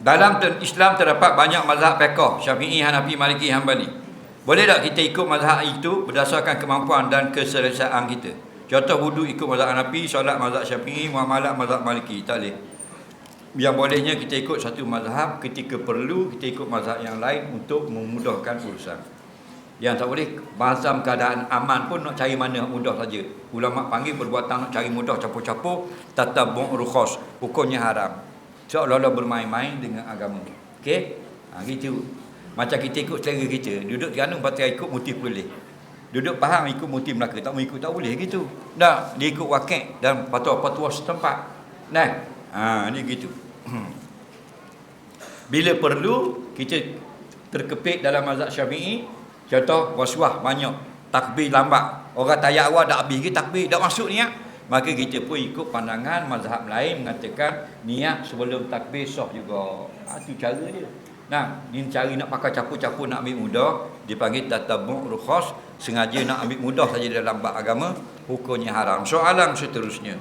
dalam ter- Islam terdapat banyak mazhab fiqh, Syafi'i, Hanafi, Maliki, Hanbali. Boleh tak kita ikut mazhab itu berdasarkan kemampuan dan keselesaan kita? Contoh wudu ikut mazhab Hanafi, solat mazhab Syafi'i, muamalat mazhab Maliki. Tak boleh. Yang bolehnya kita ikut satu mazhab ketika perlu kita ikut mazhab yang lain untuk memudahkan urusan. Yang tak boleh Bazam keadaan aman pun nak cari mana mudah saja. Ulama panggil perbuatan nak cari mudah capur-capur tatabbu' rukhas. Hukumnya haram. Seolah-olah bermain-main dengan agama. Okey? Ha, gitu. Macam kita ikut selera kita. Duduk Terengganu patut ikut motif boleh. Duduk Pahang ikut motif Melaka. Tak mau ikut tak boleh gitu. Dah, dia ikut wakil dan patwa-patwa setempat. Nah, ha, ni gitu. Bila perlu kita terkepit dalam mazhab Syafi'i, contoh waswah banyak, takbir lambat. Orang tayak awal dah habis ke takbir, dah masuk niat. Maka kita pun ikut pandangan mazhab lain mengatakan niat sebelum takbir sah juga. Itu cara dia. Nah, ni cari nak pakai capur-capur nak ambil mudah, dipanggil tatabu' rukhas, sengaja nak ambil mudah saja dalam bab agama, hukumnya haram. Soalan seterusnya.